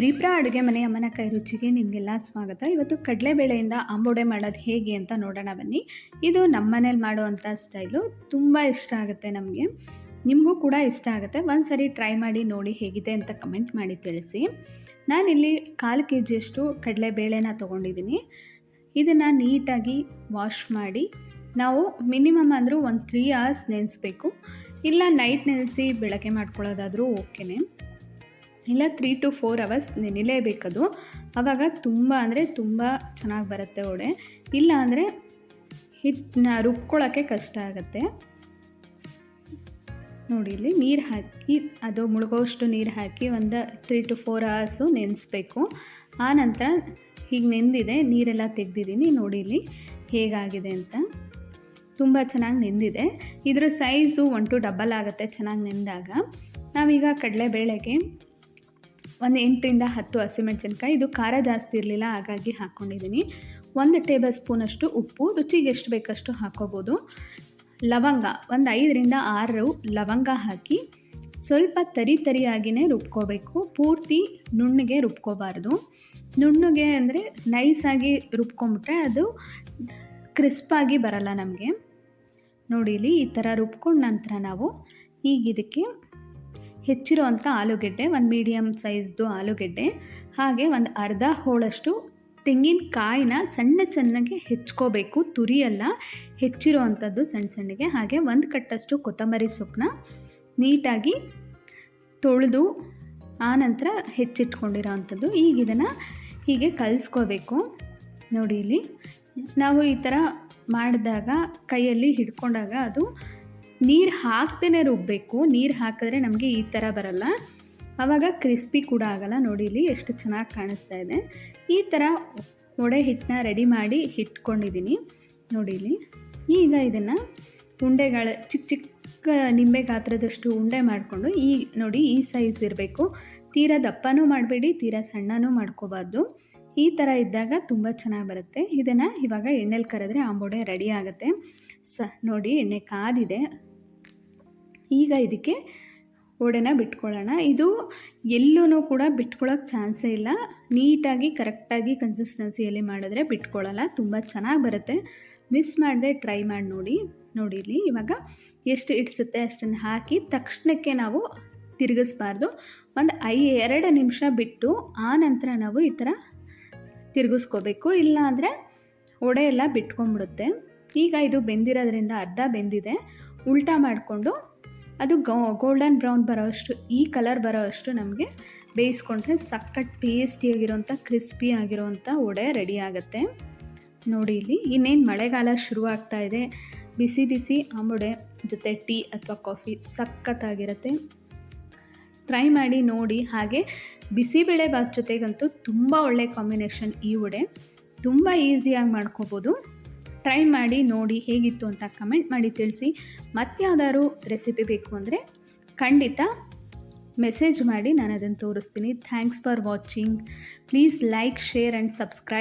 ಪ್ರೀಪ್ರಾ ಅಡುಗೆ ಮನೆ ಅಮ್ಮನ ಕೈ ರುಚಿಗೆ ನಿಮಗೆಲ್ಲ ಸ್ವಾಗತ. ಇವತ್ತು ಕಡಲೆಬೇಳೆಯಿಂದ ಆಂಬೋಡೆ ಮಾಡೋದು ಹೇಗೆ ಅಂತ ನೋಡೋಣ ಬನ್ನಿ. ಇದು ನಮ್ಮ ಮನೇಲಿ ಮಾಡುವಂಥ ಸ್ಟೈಲು. ತುಂಬ ಇಷ್ಟ ಆಗುತ್ತೆ ನಮಗೆ. ನಿಮಗೂ ಕೂಡ ಇಷ್ಟ ಆಗುತ್ತೆ. ಒಂದು ಸರಿ ಟ್ರೈ ಮಾಡಿ ನೋಡಿ ಹೇಗಿದೆ ಅಂತ ಕಮೆಂಟ್ ಮಾಡಿ ತಿಳಿಸಿ. ನಾನಿಲ್ಲಿ ಕಾಲು ಕೆ ಜಿಯಷ್ಟು ಕಡಲೆಬೇಳೆನ ತೊಗೊಂಡಿದ್ದೀನಿ. ಇದನ್ನು ನೀಟಾಗಿ ವಾಶ್ ಮಾಡಿ ನಾವು ಮಿನಿಮಮ್ ಅಂದರೂ ಒಂದು ತ್ರೀ ಅವರ್ಸ್ ನೆನೆಸ್ಬೇಕು. ಇಲ್ಲ ನೈಟ್ ನೆನೆಸಿ ಬೆಳಗ್ಗೆ ಮಾಡ್ಕೊಳ್ಳೋದಾದರೂ ಓಕೆನೇ. ಇಲ್ಲ ತ್ರೀ ಟು ಫೋರ್ ಅವರ್ಸ್ ನೆನಿಲೇಬೇಕದು ಆವಾಗ ತುಂಬ ಅಂದರೆ ತುಂಬ ಚೆನ್ನಾಗಿ ಬರುತ್ತೆ ಒಡೆ ಇಲ್ಲ ಅಂದರೆ ಹಿಟ್ಟನ್ನ ರುಬ್ಕೊಳ್ಳೋಕ್ಕೆ ಕಷ್ಟ ಆಗುತ್ತೆ. ನೋಡಿ ಇಲ್ಲಿ ನೀರು ಹಾಕಿ, ಅದು ಮುಳುಗೋಷ್ಟು ನೀರು ಹಾಕಿ ಒಂದು ತ್ರೀ ಟು ಫೋರ್ ಅವರ್ಸು ನೆನೆಸ್ಬೇಕು. ಆನಂತರ ಹೀಗೆ ನೆಂದಿದೆ, ನೀರೆಲ್ಲ ತೆಗೆದಿದ್ದೀನಿ, ನೋಡಿ ಇಲ್ಲಿ ಹೇಗಾಗಿದೆ ಅಂತ. ತುಂಬ ಚೆನ್ನಾಗಿ ನೆಂದಿದೆ. ಇದರ ಸೈಜು ಒನ್ ಟು ಡಬಲ್ ಆಗುತ್ತೆ ಚೆನ್ನಾಗಿ ನೆಂದಾಗ. ನಾವೀಗ ಕಡಲೆಬೇಳೆಗೆ ಒಂದು ಎಂಟರಿಂದ ಹತ್ತು ಹಸಿಮೆಣಸಿನ್ಕಾಯಿ. ಇದು ಖಾರ ಜಾಸ್ತಿ ಇರಲಿಲ್ಲ, ಹಾಗಾಗಿ ಹಾಕ್ಕೊಂಡಿದ್ದೀನಿ ಒಂದು ಟೇಬಲ್ ಸ್ಪೂನಷ್ಟು ಉಪ್ಪು, ರುಚಿಗೆ ಎಷ್ಟು ಬೇಕಷ್ಟು ಹಾಕೋಬೋದು. ಲವಂಗ, ಒಂದು ಐದರಿಂದ ಆರು ಲವಂಗ ಹಾಕಿ ಸ್ವಲ್ಪ ತರಿ ತರಿಯಾಗಿಯೇ ರುಬ್ಕೋಬೇಕು. ಪೂರ್ತಿ ನುಣ್ಣಗೆ ರುಬ್ಕೋಬಾರ್ದು. ನುಣ್ಣಗೆ ಅಂದರೆ ನೈಸಾಗಿ ರುಬ್ಕೊಂಬಿಟ್ರೆ ಅದು ಕ್ರಿಸ್ಪಾಗಿ ಬರಲ್ಲ ನಮಗೆ. ನೋಡಿ ಇಲ್ಲಿ ಈ ಥರ ರುಬ್ಕೊಂಡ ನಂತರ ನಾವು ಈಗ ಇದಕ್ಕೆ ಹೆಚ್ಚಿರುವಂಥ ಆಲೂಗೆಡ್ಡೆ, ಒಂದು ಮೀಡಿಯಮ್ ಸೈಜ್ದು ಆಲೂಗೆಡ್ಡೆ, ಹಾಗೆ ಒಂದು ಅರ್ಧ ಹೋಳಷ್ಟು ತೆಂಗಿನಕಾಯಿನ ಸಣ್ಣ ಚೆನ್ನಾಗಿ ಹೆಚ್ಕೋಬೇಕು. ತುರಿಯಲ್ಲ ಹೆಚ್ಚಿರೋ ಅಂಥದ್ದು ಸಣ್ಣ ಸಣ್ಣಗೆ. ಹಾಗೆ ಒಂದು ಕಟ್ಟಷ್ಟು ಕೊತ್ತಂಬರಿ ಸೊಪ್ಪನ್ನ ನೀಟಾಗಿ ತೊಳೆದು ಆನಂತರ ಹೆಚ್ಚಿಟ್ಕೊಂಡಿರೋ ಅಂಥದ್ದು ಈಗ ಇದನ್ನು ಹೀಗೆ ಕಲಿಸ್ಕೋಬೇಕು. ನೋಡಿ ಇಲ್ಲಿ. ನಾವು ಈ ಥರ ಮಾಡಿದಾಗ, ಕೈಯಲ್ಲಿ ಹಿಡ್ಕೊಂಡಾಗ ಅದು ನೀರು ಹಾಕ್ತೇನೆ ರುಬ್ಬಬೇಕು ನೀರು ಹಾಕಿದ್ರೆ ನಮಗೆ ಈ ಥರ ಬರಲ್ಲ. ಆವಾಗ ಕ್ರಿಸ್ಪಿ ಕೂಡ ಆಗಲ್ಲ. ನೋಡಿ ಇಲ್ಲಿ ಎಷ್ಟು ಚೆನ್ನಾಗಿ ಕಾಣಿಸ್ತಾ ಇದೆ. ಈ ಥರ ಒಡೆ ಹಿಟ್ಟನ್ನ ರೆಡಿ ಮಾಡಿ ಇಟ್ಕೊಂಡಿದ್ದೀನಿ ನೋಡಿ ಇಲ್ಲಿ. ಈಗ ಇದನ್ನು ಉಂಡೆಗಳ ಚಿಕ್ಕ ಚಿಕ್ಕ ನಿಂಬೆ ಗಾತ್ರದಷ್ಟು ಉಂಡೆ ಮಾಡಿಕೊಂಡು ಈ, ನೋಡಿ ಈ ಸೈಜ್ ಇರಬೇಕು. ತೀರಾ ದಪ್ಪನೂ ಮಾಡಬೇಡಿ, ತೀರಾ ಸಣ್ಣನೂ ಮಾಡ್ಕೋಬಾರ್ದು. ಈ ಥರ ಇದ್ದಾಗ ತುಂಬ ಚೆನ್ನಾಗಿ ಬರುತ್ತೆ. ಇದನ್ನು ಇವಾಗ ಎಣ್ಣೆಲಿ ಕರೆದ್ರೆ ಆಂಬೋಡೆ ರೆಡಿ ಆಗುತ್ತೆ. ಸ, ನೋಡಿ ಎಣ್ಣೆ ಕಾದಿದೆ. ಈಗ ಇದಕ್ಕೆ ಒಡೆನ ಬಿಟ್ಕೊಳ್ಳೋಣ. ಇದು ಎಲ್ಲೂ ಕೂಡ ಬಿಟ್ಕೊಳ್ಳೋಕೆ ಚಾನ್ಸೇ ಇಲ್ಲ. ನೀಟಾಗಿ, ಕರೆಕ್ಟಾಗಿ ಕನ್ಸಿಸ್ಟೆನ್ಸಿಯಲ್ಲಿ ಮಾಡಿದ್ರೆ ಬಿಟ್ಕೊಳ್ಳಲ್ಲ. ತುಂಬ ಚೆನ್ನಾಗಿ ಬರುತ್ತೆ. ಮಿಸ್ ಮಾಡದೆ ಟ್ರೈ ಮಾಡಿ ನೋಡಿ ನೋಡಿ ಇಲ್ಲಿ ಇವಾಗ ಎಷ್ಟು ಇಡ್ಸುತ್ತೆ ಅಷ್ಟನ್ನು ಹಾಕಿ ತಕ್ಷಣಕ್ಕೆ ನಾವು ತಿರುಗಿಸ್ಬಾರ್ದು. ಒಂದು ಐ, ಎರಡು ನಿಮಿಷ ಬಿಟ್ಟು ಆ ನಂತರ ನಾವು ಈ ಥರ ತಿರುಗಿಸ್ಕೋಬೇಕು. ಇಲ್ಲ ಅಂದರೆ ಒಡೆ ಎಲ್ಲ ಬಿಟ್ಕೊಂಡ್ಬಿಡುತ್ತೆ. ಈಗ ಇದು ಬೆಂದಿರೋದ್ರಿಂದ ಅರ್ಧ ಬೆಂದಿದೆ. ಉಲ್ಟಾ ಮಾಡಿಕೊಂಡು ಅದು ಗೋಲ್ಡನ್ ಬ್ರೌನ್ ಬರೋಷ್ಟು ಈ ಕಲರ್ ಬರೋಷ್ಟು ನಮಗೆ ಬೇಯಿಸ್ಕೊಂಡ್ರೆ ಸಖತ್ ಟೇಸ್ಟಿಯಾಗಿರೋಂಥ ಕ್ರಿಸ್ಪಿ ಆಗಿರೋವಂಥ ವಡೆ ರೆಡಿ ಆಗುತ್ತೆ. ನೋಡಿ ಇಲ್ಲಿ, ಇನ್ನೇನು ಮಳೆಗಾಲ ಶುರು ಆಗ್ತಾ ಇದೆ. ಬಿಸಿ ಬಿಸಿ ಆಂಬೊಡೆ ಜೊತೆ ಟೀ ಅಥವಾ ಕಾಫಿ ಸಖತ್ತಾಗಿರುತ್ತೆ. ಟ್ರೈ ಮಾಡಿ ನೋಡಿ. ಹಾಗೆ ಬಿಸಿಬೇಳೆ ಬಾತ್ ಜೊತೆಗಂತೂ ತುಂಬ ಒಳ್ಳೆ ಕಾಂಬಿನೇಷನ್ ಈ ವಡೆ. ತುಂಬ ಈಸಿಯಾಗಿ ಮಾಡ್ಕೋಬೋದು. ಟ್ರೈ ಮಾಡಿ ನೋಡಿ ಹೇಗಿತ್ತು ಅಂತ ಕಮೆಂಟ್ ಮಾಡಿ ತಿಳಿಸಿ. ಮತ್ತಾವುದಾದ್ರು ರೆಸಿಪಿ ಬೇಕು ಅಂದರೆ ಖಂಡಿತ ಮೆಸೇಜ್ ಮಾಡಿ ನಾನು ಅದನ್ನು ತೋರಿಸ್ತೀನಿ. Thanks for watching please like share and subscribe